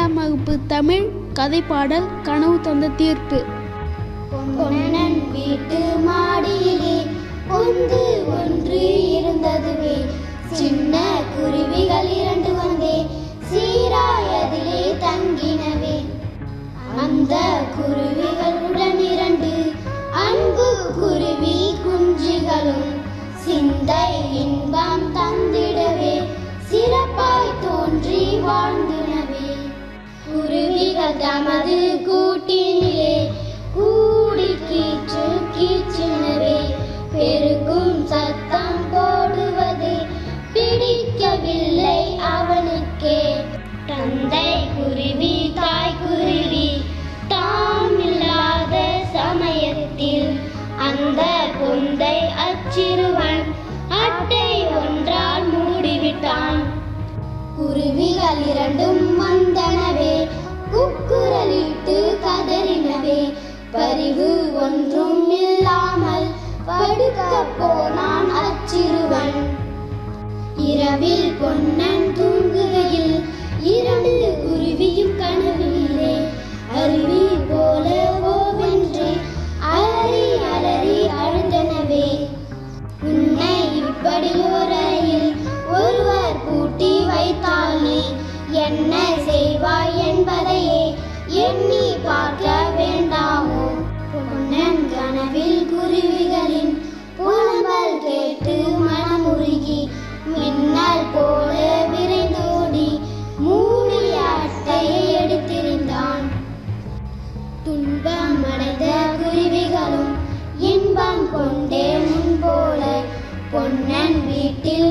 ஐந்தாம் வகுப்பு தமிழ் கதை பாடல் கனவு தந்த தீர்ப்பு. வீட்டு மாடியிலே பொந்து ஒன்று இருந்ததுவே. சின்ன குருவிகள் இரண்டு வந்தே சீராயதிலே தங்கினவே. அந்த குருவிகளுடன் இரண்டு அன்பு குருவி குஞ்சுகளும். சிந்தை இன்பம் தந்திடவே சிறப்பாய் தோன்றி வாழ்ந்த குருவிகள் தமது கூட்டினிலே கூடி கீச்சு கீச்சினவே பெருகும் சத்தம் போடுவது பிடிக்கவில்லை அவனுக்கே. தந்தை குருவி தாய் குருவி தாம் இல்லாத சமயத்தில் அந்த பொந்தை அச்சிறுவன் அட்டை ஒன்றால் மூடிவிட்டான். குருவிகள் இரண்டும் அறிவு ஒன்றும் இல்லாமல் படுக்க போனான் அச்சிறுவன். இரவில் பொன்னன் தூங்குகையில் இரண்டு குருவியும் கனவிலே அருவி போல ஓவென்று அலறி அலறி அழுந்தனவே உன்னை இப்படி ஓரையில் ஒருவர் பூட்டி வைத்தாலே என்ன கனவில் குருவிகளின் புலம்பல் கேட்டு மனமுருகி மின்னல் போல விரைந்தோடி மூடிய அட்டையை எடுத்திருந்தான் துன்பமடைந்த குருவிகளும் இன்பம் கொண்டே முன்போல பொன்னன் வீட்டில்